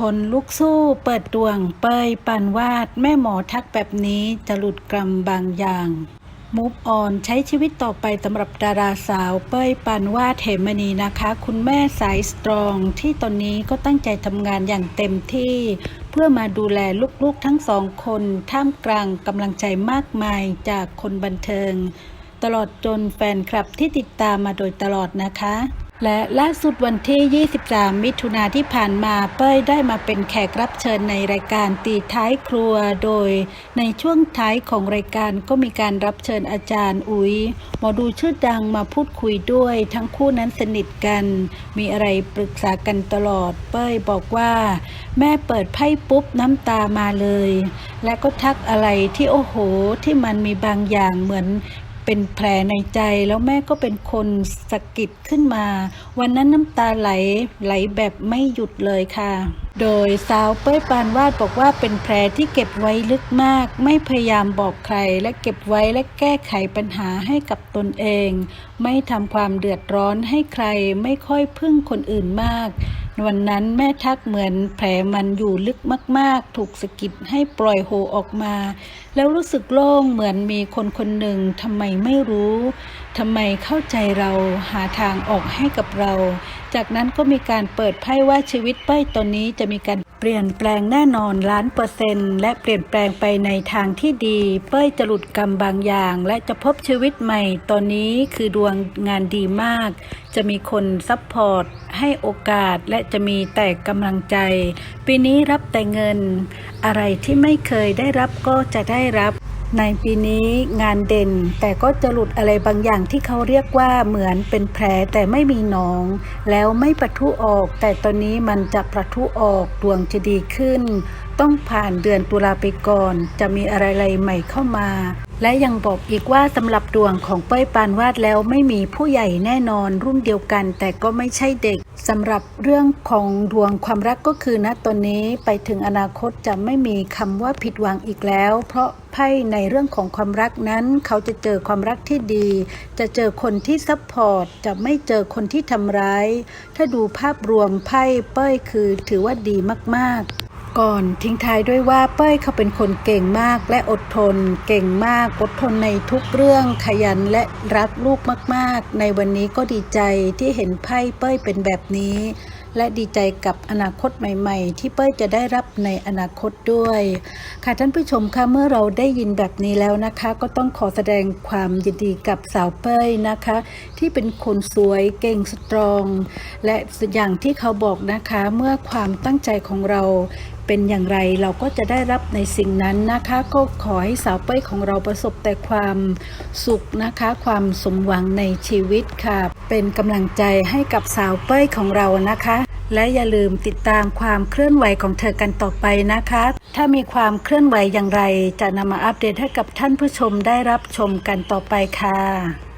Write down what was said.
คนลุกสู้เปิดดวงเปยปันวาด แม่หมอทักแบบนี้จะหลุดกรรมบางอย่างมูฟออนใช้ชีวิตต่อไปสำหรับดาราสาว เป้ยปันวาดเหมณีนะคะ คุณแม่สายสตรอง ที่ตอนนี้ก็ตั้งใจทำงานอย่างเต็มที่ เพื่อมาดูแลลูกๆทั้งสองคน ท่ามกลางกำลังใจมากมายจากคนบันเทิง ตลอดจนแฟนคลับที่ติดตามมาโดยตลอดนะคะ และล่าสุดวันที่ 23 มิถุนาที่ผ่านมาเป้ยได้มาเป็นแขกรับเชิญในรายการตีท้ายครัว โดยในช่วงท้ายของรายการก็มีการรับเชิญอาจารย์อุ๋ยหมอดูชื่อดังมาพูดคุยด้วย ทั้งคู่นั้นสนิทกัน มีอะไรปรึกษากันตลอด เป้ยบอกว่า แม่เปิดไพ่ปุ๊บน้ำตามาเลย และก็ทักอะไรที่โอ้โหที่มันมีบางอย่างเหมือน เป็นแผลในใจแล้วแม่ก็เป็นคนสะกิดขึ้นมา วันนั้นน้ำตาไหลไหลแบบไม่หยุดเลยค่ะโดยสาวเป้ยปานวาดบอกว่าเป็นแผลที่เก็บไว้ลึกมาก ไม่พยายามบอกใคร และเก็บไว้และแก้ไขปัญหาให้กับตนเอง ไม่ทำความเดือดร้อนให้ใครไม่ค่อยพึ่งคนอื่นมาก วันนั้นแม่ทักเหมือนแผลมันอยู่ลึกมาก ๆ ถูกสะกิดให้ปล่อยโฮออกมา แล้วรู้สึกโล่งเหมือนมีคนคนหนึ่งทำไมไม่รู้ทำไมเข้าใจเราหาทางออกให้กับเรา จากนั้นก็มีการเปิดไพ่ว่าชีวิตเป้ยตอนนี้จะมีการเปลี่ยนแปลงแน่นอนล้านเปอร์เซนต์และเปลี่ยนแปลงไปในทางที่ดี เป้ยจะหลุดกรรมบางอย่าง และจะพบชีวิตใหม่ ตอนนี้คือดวงงานดีมาก จะมีคนซัพพอร์ตให้โอกาสและจะมีแต่กำลังใจ ปีนี้รับแต่เงิน อะไรที่ไม่เคยได้รับก็จะได้รับ ในปีนี้งานเด่นแต่ก็จะหลุดอะไรบางอย่างที่เขาเรียกว่าเหมือนเป็นแผลแต่ไม่มีหนอง แล้วไม่ประทุออก แต่ตอนนี้มันจะประทุออกดวงจะดีขึ้น ต้องผ่านเดือนตุลาไปก่อน จะมีอะไรๆใหม่เข้ามา และยังบอกอีกว่าสำหรับดวงของป้อยปานวาดแล้วไม่มีผู้ใหญ่แน่นอน รุ่นเดียวกัน แต่ก็ไม่ใช่เด็กสำหรับเรื่องของดวงความรักก็คือณตอนนี้ไปถึงอนาคตจะไม่มีคำว่าผิดหวังอีกแล้ว เพราะไพ่ในเรื่องของความรักนั้น เขาจะเจอความรักที่ดี จะเจอคนที่ซัพพอร์ตจะไม่เจอคนที่ทำร้าย ถ้าดูภาพรวมไพ่เป้ยคือถือว่าดีมากๆ ก่อนทิ้งท้ายด้วยว่าเป้ยเขาเป็นคนเก่งมากและอดทน เก่งมากอดทนในทุกเรื่องขยันและรักลูกมากๆ ในวันนี้ก็ดีใจที่เห็นไพ่เป้ยเป็นแบบนี้ และดีใจกับอนาคตใหม่ ๆ ที่เป้ยจะได้รับในอนาคตด้วย ค่ะท่านผู้ชมคะเมื่อเราได้ยินแบบนี้แล้วนะคะ ก็ต้องขอแสดงความยินดีกับสาวเป้ยนะคะ ที่เป็นคนสวยเก่งสตรอง และอย่างที่เขาบอกนะคะเมื่อความตั้งใจของเรา เป็นอย่างไรเราก็จะได้รับในสิ่งนั้นนะคะ ก็ขอให้สาวเป้ยของเราประสบแต่ความสุขนะคะ ความสมหวังในชีวิตค่ะ เป็นกำลังใจให้กับสาวเป้ยของเรานะคะและอย่าลืมติดตามความเคลื่อนไหวของเธอกันต่อไปนะคะ ถ้ามีความเคลื่อนไหวอย่างไร จะนำมาอัปเดตให้กับท่านผู้ชมได้รับชมกันต่อไปค่ะ